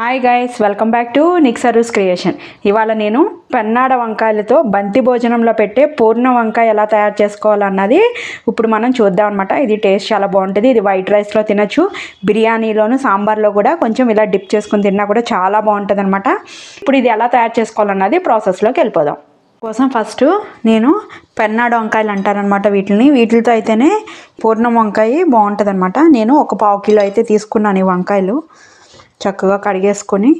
Hi guys welcome back to Nick service creation ఇవాళ నేను పెన్నాడ వంకాయలతో బంతి భోజనంలో పెట్టే పూర్ణ వంకాయ ఎలా తయారు చేసుకోవాలన్నది ఇప్పుడు మనం చూద్దాం అనమాట ఇది టేస్ట్ చాలా బాగుంటుంది. ఇది వైట్ రైస్లో తినచ్చు. బిర్యానీలోను సాంబార్లో కూడా కొంచెం ఇలా డిప్ చేసుకుని తిన్నా కూడా చాలా బాగుంటుంది అనమాట ఇప్పుడు ఇది ఎలా తయారు చేసుకోవాలన్నది ప్రాసెస్లోకి వెళ్ళిపోదాం. కోసం ఫస్ట్ నేను పెన్నాడు వంకాయలు అంటారనమాట వీటిని. వీటితో అయితేనే పూర్ణం వంకాయ బాగుంటుంది అనమాట నేను ఒక పావు కిలో అయితే తీసుకున్నాను ఈ వంకాయలు. చక్కగా కడిగేసుకొని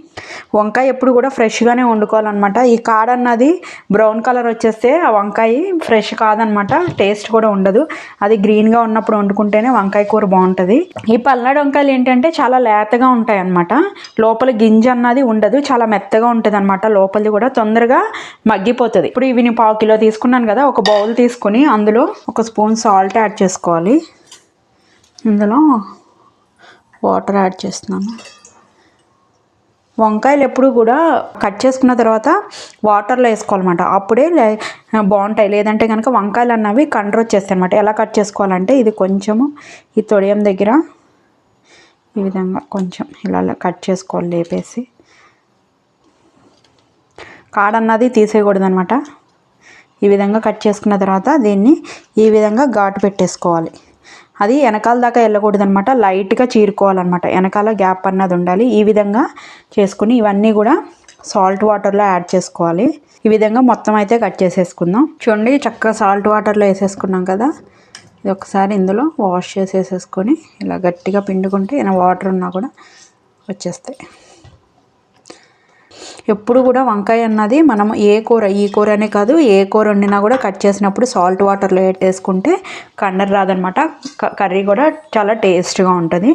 వంకాయ ఎప్పుడు కూడా ఫ్రెష్గానే వండుకోవాలన్నమాట. ఈ కాడ అన్నది బ్రౌన్ కలర్ వచ్చేస్తే ఆ వంకాయ ఫ్రెష్ కాదనమాట టేస్ట్ కూడా ఉండదు. అది గ్రీన్గా ఉన్నప్పుడు వండుకుంటేనే వంకాయ కూర బాగుంటుంది. ఈ పల్నాడు వంకాయలు ఏంటంటే చాలా లేతగా ఉంటాయి అన్నమాట లోపల గింజ అన్నది ఉండదు. చాలా మెత్తగా ఉంటుంది అనమాట లోపలిది కూడా తొందరగా మగ్గిపోతుంది. ఇప్పుడు ఇవి నేను పావు కిలో తీసుకున్నాను కదా ఒక బౌల్ తీసుకొని అందులో ఒక స్పూన్ సాల్ట్ యాడ్ చేసుకోవాలి. ఇందులో వాటర్ యాడ్ చేస్తున్నాను. వంకాయలు ఎప్పుడు కూడా కట్ చేసుకున్న తర్వాత వాటర్లో వేసుకోవాలన్నమాట. అప్పుడే లే- బాగుంటాయి. లేదంటే కనుక వంకాయలు అన్నవి కండ్ర వచ్చేస్తాయి అనమాట ఎలా కట్ చేసుకోవాలంటే ఇది కొంచెము ఈ తొడియం దగ్గర ఈ విధంగా కొంచెం ఇలా ఇలా కట్ చేసుకోవాలి లేపేసి. కాడన్నది తీసేయకూడదు అనమాట ఈ విధంగా కట్ చేసుకున్న తర్వాత దీన్ని ఈ విధంగా ఘాటు పెట్టేసుకోవాలి. అది వెనకాల దాకా వెళ్ళకూడదనమాట లైట్గా చీరుకోవాలన్నమాట. వెనకాల గ్యాప్ అన్నది ఉండాలి. ఈ విధంగా చేసుకుని ఇవన్నీ కూడా సాల్ట్ వాటర్లో యాడ్ చేసుకోవాలి. ఈ విధంగా మొత్తం అయితే కట్ చేసేసుకుందాం. చూడండి చక్కగా సాల్ట్ వాటర్లో వేసేసుకున్నాం కదా. ఇది ఒకసారి ఇందులో వాష్ చేసేసేసుకొని ఇలా గట్టిగా పిండుకుంటే ఏమైనా వాటర్ ఉన్నా కూడా వచ్చేస్తాయి. ఎప్పుడు కూడా వంకాయ అన్నది మనం ఏ కూర ఈ కూర అనే కాదు ఏ కూర వండినా కూడా కట్ చేసినప్పుడు సాల్ట్ వాటర్లో వేసుకుంటే కండర్ రాదనమాట. క- కర్రీ కూడా చాలా టేస్ట్గా ఉంటుంది.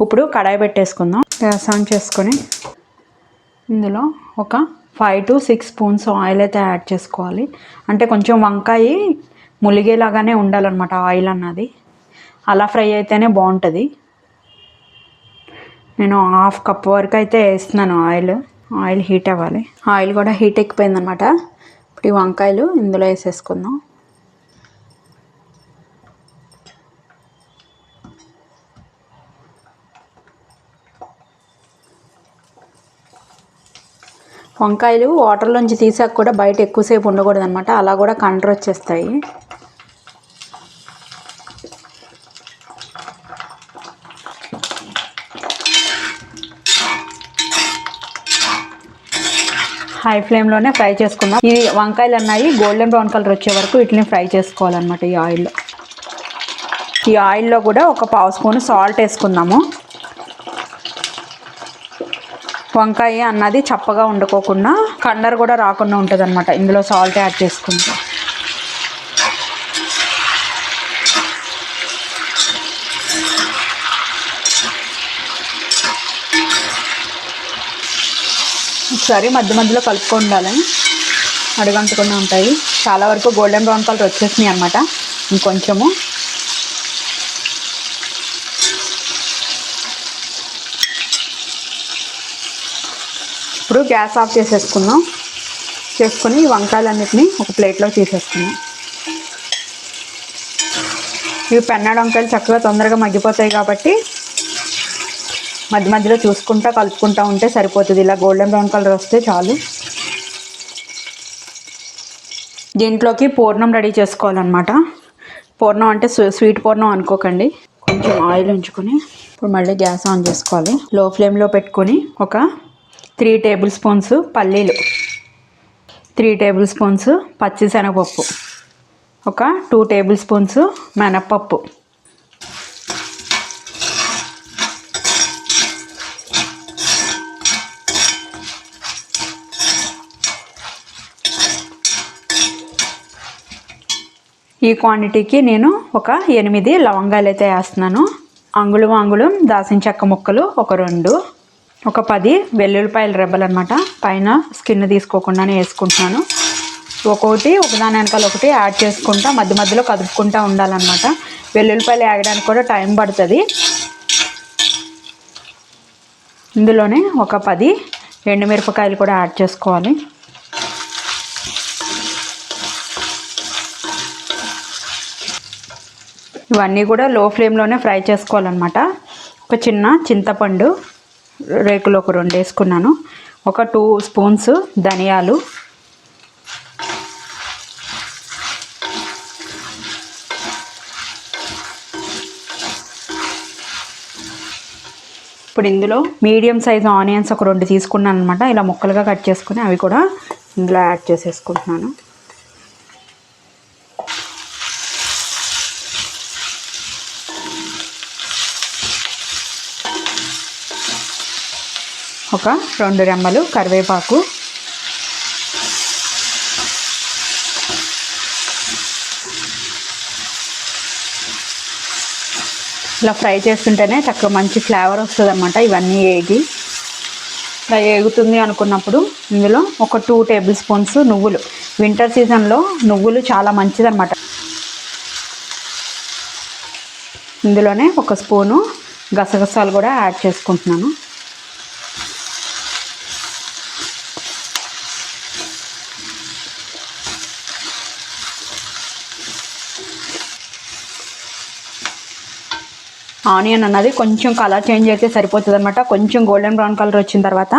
ఇప్పుడు కడాయి పెట్టేసుకుందాం. గ్యాస్ ఆన్ చేసుకొని ఇందులో ఒక five to six spoons oil అయితే యాడ్ చేసుకోవాలి. అంటే కొంచెం వంకాయ ములిగేలాగానే ఉండాలన్నమాట ఆయిల్ అన్నది. అలా ఫ్రై అయితేనే బాగుంటుంది. నేను హాఫ్ కప్ వరకు అయితే వేస్తున్నాను ఆయిల్. ఆయిల్ హీట్ అవ్వాలి. ఆయిల్ కూడా హీట్ ఎక్కిపోయిందనమాట. ఇప్పుడు ఈ వంకాయలు ఇందులో వేసేసుకుందాం. వంకాయలు వాటర్లోంచి తీసాక కూడా బయట ఎక్కువసేపు ఉండకూడదు అనమాట అలా కూడా కండ్ర వచ్చేస్తాయి. హై ఫ్లేమ్లోనే ఫ్రై చేసుకుందాం. ఈ వంకాయలు అన్నాయి. గోల్డెన్ బ్రౌన్ కలర్ వచ్చే వరకు వీటిని ఫ్రై చేసుకోవాలన్నమాట ఈ ఆయిల్లో ఈ ఆయిల్లో కూడా ఒక పావు స్పూన్ సాల్ట్ వేసుకుందాము. వంకాయ అన్నది చప్పగా వండుకోకుండా కండర్ కూడా రాకుండా ఉంటుంది ఇందులో సాల్ట్ యాడ్ చేసుకుంటాం. ఒకసారి మధ్య మధ్యలో కలుపుకొని ఉండాలని అడుగంటుకుండా ఉంటాయి. చాలా వరకు గోల్డెన్ బ్రౌన్ కలర్ వచ్చేసినాయి అనమాట ఇంకొంచెము. ఇప్పుడు గ్యాస్ ఆఫ్ చేసేసుకుందాం. చేసుకొని ఈ వంకాయలన్నిటిని ఒక ప్లేట్లో తీసేసుకుందాం. ఇవి పెన్నాడు వంకాయలు చక్కగా తొందరగా మగ్గిపోతాయి కాబట్టి మధ్య మధ్యలో చూసుకుంటా కలుపుకుంటా ఉంటే సరిపోతుంది. ఇలా గోల్డెన్ బ్రౌన్ కలర్ వస్తే చాలు. దీంట్లోకి పూర్ణం రెడీ చేసుకోవాలన్నమాట. పూర్ణం అంటే స్వీట్ పూర్ణం అనుకోకండి. కొంచెం ఆయిల్ ఉంచుకొని ఇప్పుడు మళ్ళీ గ్యాస్ ఆన్ చేసుకోవాలి. లో ఫ్లేమ్లో పెట్టుకొని ఒక త్రీ టేబుల్ స్పూన్స్ పల్లీలు త్రీ టేబుల్ స్పూన్స్ పచ్చిశనగపప్పు ఒక టూ టేబుల్ స్పూన్స్ మినప్పప్పు. ఈ క్వాంటిటీకి నేను ఒక ఎనిమిది లవంగాలు అయితే వేస్తున్నాను. అంగుళం అంగుళం దాసిన చెక్క ముక్కలు ఒక రెండు ఒక పది వెల్లుల్లిపాయల రెబ్బలు అనమాట పైన స్కిన్ తీసుకోకుండానే వేసుకుంటున్నాను. ఒక్కొక్కటి ఒకదాని వెనకాల ఒకటి యాడ్ చేసుకుంటా మధ్య మధ్యలో కదుపుకుంటా ఉండాలన్నమాట. వెల్లుల్లిపాయలు వేగడానికి కూడా టైం పడుతుంది. ఇందులోనే ఒక పది ఎండుమిరపకాయలు కూడా యాడ్ చేసుకోవాలి. ఇవన్నీ కూడా లో ఫ్లేమ్లోనే ఫ్రై చేసుకోవాలన్నమాట. ఒక చిన్న చింతపండు రేకులు ఒక రెండు వేసుకున్నాను. ఒక టూ స్పూన్స్ ధనియాలు. ఇప్పుడు ఇందులో మీడియం సైజ్ ఆనియన్స్ ఒక రెండు తీసుకున్నాను అనమాట ఇలా ముక్కలుగా కట్ చేసుకుని అవి కూడా ఇందులో యాడ్ చేసేసుకుంటున్నాను. ఒక రెండు రెమ్మలు కరివేపాకు. ఇలా ఫ్రై చేస్తుంటేనే చక్కగా మంచి ఫ్లేవర్ వస్తుంది అన్నమాట ఇవన్నీ ఏగి. ఇలా ఏగుతుంది అనుకున్నప్పుడు ఇందులో ఒక టూ టేబుల్ స్పూన్స్ నువ్వులు. వింటర్ సీజన్లో నువ్వులు చాలా మంచిదన్నమాట. ఇందులోనే ఒక స్పూను గసగసాలు కూడా యాడ్ చేసుకుంటున్నాను. ఆనియన్ అన్నది కొంచెం కలర్ చేంజ్ అయితే సరిపోతుంది అనమాట కొంచెం గోల్డెన్ బ్రౌన్ కలర్ వచ్చిన తర్వాత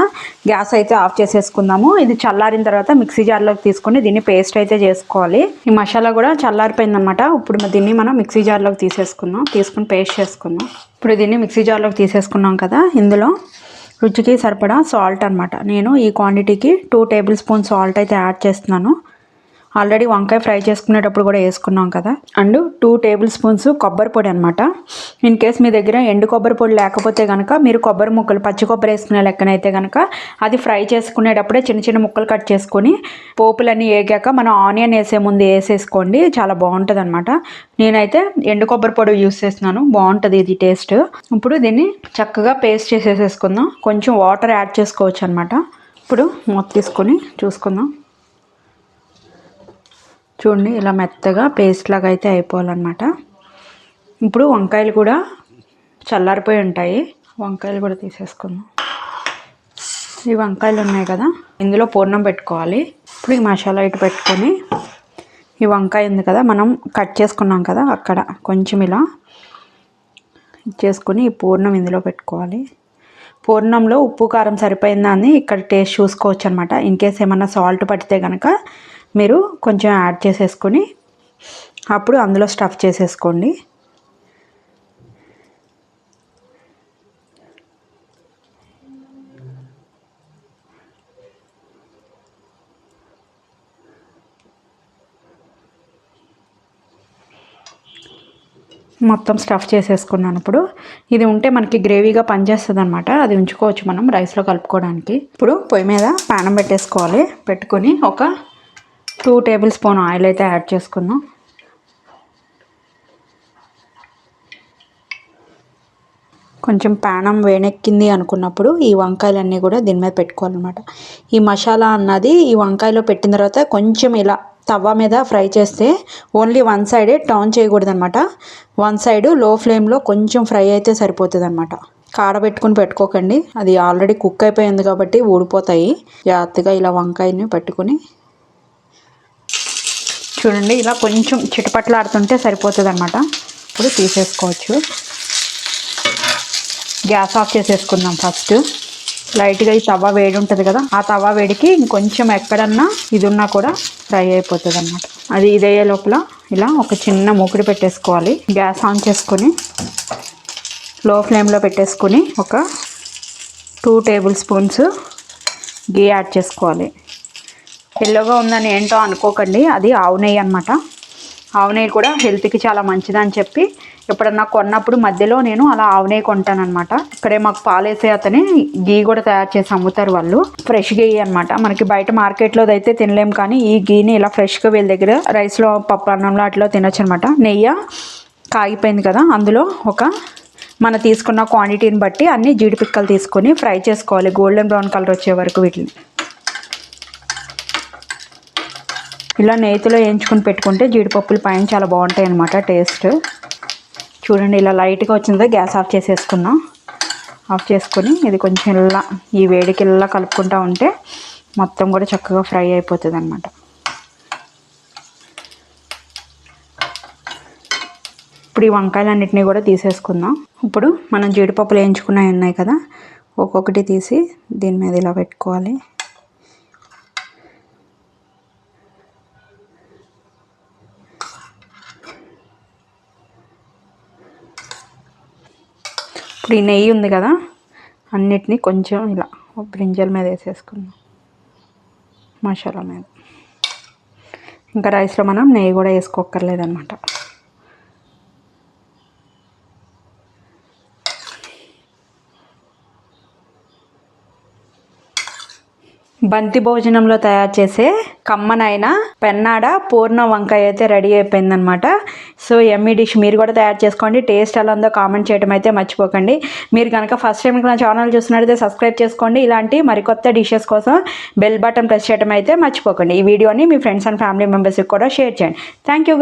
గ్యాస్ అయితే ఆఫ్ చేసేసుకుందాము. ఇది చల్లారిన తర్వాత మిక్సీ జార్లోకి తీసుకొని దీన్ని పేస్ట్ అయితే చేసుకోవాలి. ఈ మసాలా కూడా చల్లారిపోయిందనమాట ఇప్పుడు దీన్ని మనం మిక్సీ జార్లోకి తీసేసుకుందాం. తీసుకుని పేస్ట్ చేసుకుందాం. ఇప్పుడు దీన్ని మిక్సీ జార్లోకి తీసేసుకున్నాం కదా ఇందులో రుచికి సరిపడా సాల్ట్ అనమాట నేను ఈ క్వాంటిటీకి టూ టేబుల్ స్పూన్ సాల్ట్ అయితే యాడ్ చేస్తున్నాను. ఆల్రెడీ వంకాయ ఫ్రై చేసుకునేటప్పుడు కూడా వేసుకున్నాం కదా. అండ్ టూ టేబుల్ స్పూన్స్ కొబ్బరి పొడి అనమాట ఇన్ కేస్ మీ దగ్గర ఎండు కొబ్బరి పొడి లేకపోతే కనుక మీరు కొబ్బరి ముక్కలు పచ్చి కొబ్బరి వేసుకునే లెక్కనైతే కనుక అది ఫ్రై చేసుకునేటప్పుడే చిన్న చిన్న ముక్కలు కట్ చేసుకొని పోపులన్నీ వేగాక మనం ఆనియన్ వేసే ముందు వేసేసుకోండి. చాలా బాగుంటుంది అనమాట నేనైతే ఎండు కొబ్బరి పొడి యూస్ చేస్తున్నాను. బాగుంటుంది ఇది టేస్ట్. ఇప్పుడు దీన్ని చక్కగా పేస్ట్ చేసేసేసుకుందాం. కొంచెం వాటర్ యాడ్ చేసుకోవచ్చు అనమాట ఇప్పుడు మూత తీసుకొని చూసుకుందాం. చూడండి ఇలా మెత్తగా పేస్ట్ లాగా అయితే అయిపోవాలన్నమాట. ఇప్పుడు వంకాయలు కూడా చల్లారిపోయి ఉంటాయి. వంకాయలు కూడా తీసేసుకుందాం. ఈ వంకాయలు ఉన్నాయి కదా ఇందులో పూర్ణం పెట్టుకోవాలి. ఇప్పుడు ఈ మసాలా ఇటు పెట్టుకొని ఈ వంకాయ ఉంది కదా మనం కట్ చేసుకున్నాం కదా అక్కడ కొంచెం ఇలా చేసుకుని ఈ పూర్ణం ఇందులో పెట్టుకోవాలి. పూర్ణంలో ఉప్పు కారం సరిపోయిందా అని ఇక్కడ టేస్ట్ చూసుకోవచ్చు అనమాట ఇన్ కేస్ ఏమన్నా సాల్ట్ పడితే కనుక మీరు కొంచెం యాడ్ చేసేసుకొని అప్పుడు అందులో స్టఫ్ చేసేసుకోండి. మొత్తం స్టఫ్ చేసేసుకున్నాను ఇప్పుడు. ఇది ఉంటే మనకి గ్రేవీగా పనిచేస్తుంది అనమాట అది ఉంచుకోవచ్చు మనం రైస్లో కలుపుకోవడానికి. ఇప్పుడు పొయ్యి మీద పానం పెట్టేసుకోవాలి. పెట్టుకొని ఒక టూ టేబుల్ స్పూన్ ఆయిల్ అయితే యాడ్ చేసుకుందాం కొంచెం పానం వేణెక్కింది అనుకున్నప్పుడు ఈ వంకాయలన్నీ కూడా దీని మీద పెట్టుకోవాలన్నమాట. ఈ మసాలా అన్నది ఈ వంకాయలో పెట్టిన తర్వాత కొంచెం ఇలా తవ్వ మీద ఫ్రై చేస్తే ఓన్లీ వన్ సైడే టర్న్ చేయకూడదు అనమాట వన్ సైడ్లో ఫ్లేమ్లో కొంచెం ఫ్రై అయితే సరిపోతుంది అనమాట కాడబెట్టుకుని పెట్టుకోకండి. అది ఆల్రెడీ కుక్ అయిపోయింది కాబట్టి ఊడిపోతాయి. జాగ్రత్తగా ఇలా వంకాయని పెట్టుకుని చూడండి ఇలా కొంచెం చిటపట్లాడుతుంటే సరిపోతుంది అనమాట ఇప్పుడు తీసేసుకోవచ్చు. గ్యాస్ ఆఫ్ చేసేసుకుందాం ఫస్ట్. లైట్గా ఈ తవ్వ వేడి ఉంటుంది కదా ఆ తవ్వ వేడికి ఇంకొంచెం ఎక్కడన్నా ఇది ఉన్నా కూడా ఫ్రై అయిపోతుంది అనమాట అది ఇదయ్యే లోపల ఇలా ఒక చిన్న మూకుడి పెట్టేసుకోవాలి. గ్యాస్ ఆన్ చేసుకొని లో ఫ్లేమ్లో పెట్టేసుకొని ఒక two tablespoons ghee add చేసుకోవాలి. ఎల్లోగా ఉందని ఏంటో అనుకోకండి. అది ఆవు నెయ్యి అనమాట ఆవు నెయ్యి కూడా హెల్త్కి చాలా మంచిదని చెప్పి ఎప్పుడన్నా కొన్నప్పుడు మధ్యలో నేను అలా ఆవు నెయ్యి కొంటానమాట ఇక్కడే మాకు పాలేసే అతని గీ కూడా తయారు చేసి అమ్ముతారు వాళ్ళు. ఫ్రెష్ గీ అనమాట మనకి బయట మార్కెట్లో అయితే తినలేము కానీ ఈ గీని ఇలా ఫ్రెష్గా వీళ్ళ దగ్గర రైస్లో పప్పు అన్నంలో అట్లా తినొచ్చు అనమాట నెయ్యి కాగిపోయింది కదా అందులో ఒక మన తీసుకున్న క్వాంటిటీని బట్టి అన్ని జీడిపిక్కలు తీసుకొని ఫ్రై చేసుకోవాలి. గోల్డెన్ బ్రౌన్ కలర్ వచ్చే వరకు వీటిని. ఇలా నేతిలో వేయించుకొని పెట్టుకుంటే జీడిపప్పులు పైన చాలా బాగుంటాయి అనమాట టేస్ట్. చూడండి ఇలా లైట్గా వచ్చిందో. గ్యాస్ ఆఫ్ చేసేసుకున్నాం. ఆఫ్ చేసుకొని ఇది కొంచెం ఇలా ఈ వేడికి ఇలా కలుపుకుంటూ ఉంటే మొత్తం కూడా చక్కగా ఫ్రై అయిపోతుంది అనమాట ఇప్పుడు ఈ వంకాయలన్నింటినీ కూడా తీసేసుకుందాం. ఇప్పుడు మనం జీడిపప్పులు వేయించుకున్నవి ఉన్నాయి కదా ఒక్కొక్కటి తీసి దీని మీద ఇలా పెట్టుకోవాలి. ఇప్పుడు ఈ నెయ్యి ఉంది కదా అన్నిటినీ కొంచెం ఇలా బ్రింజల్ మీద వేసేసుకున్నాం మసాలా మీద. ఇంకా రైస్లో మనం నెయ్యి కూడా వేసుకోక్కర్లేదనమాట బంతి భోజనంలో తయారు చేసే కమ్మనైన పెన్నాడ పూర్ణ వంకాయ అయితే రెడీ అయిపోయిందనమాట సో ఎమ్మీ డిష్ మీరు కూడా తయారు చేసుకోండి. టేస్ట్ ఎలా ఉందో కామెంట్ చేయడం అయితే మర్చిపోకండి. మీరు కనుక ఫస్ట్ టైం నా ఛానల్ చూసినట్టయితే సబ్స్క్రైబ్ చేసుకోండి. ఇలాంటి మరికొత్త డిషెస్ కోసం బెల్ బటన్ ప్రెస్ చేయడం అయితే మర్చిపోకండి. ఈ వీడియోని మీ ఫ్రెండ్స్ అండ్ ఫ్యామిలీ మెంబర్స్కి కూడా షేర్ చేయండి. Thank you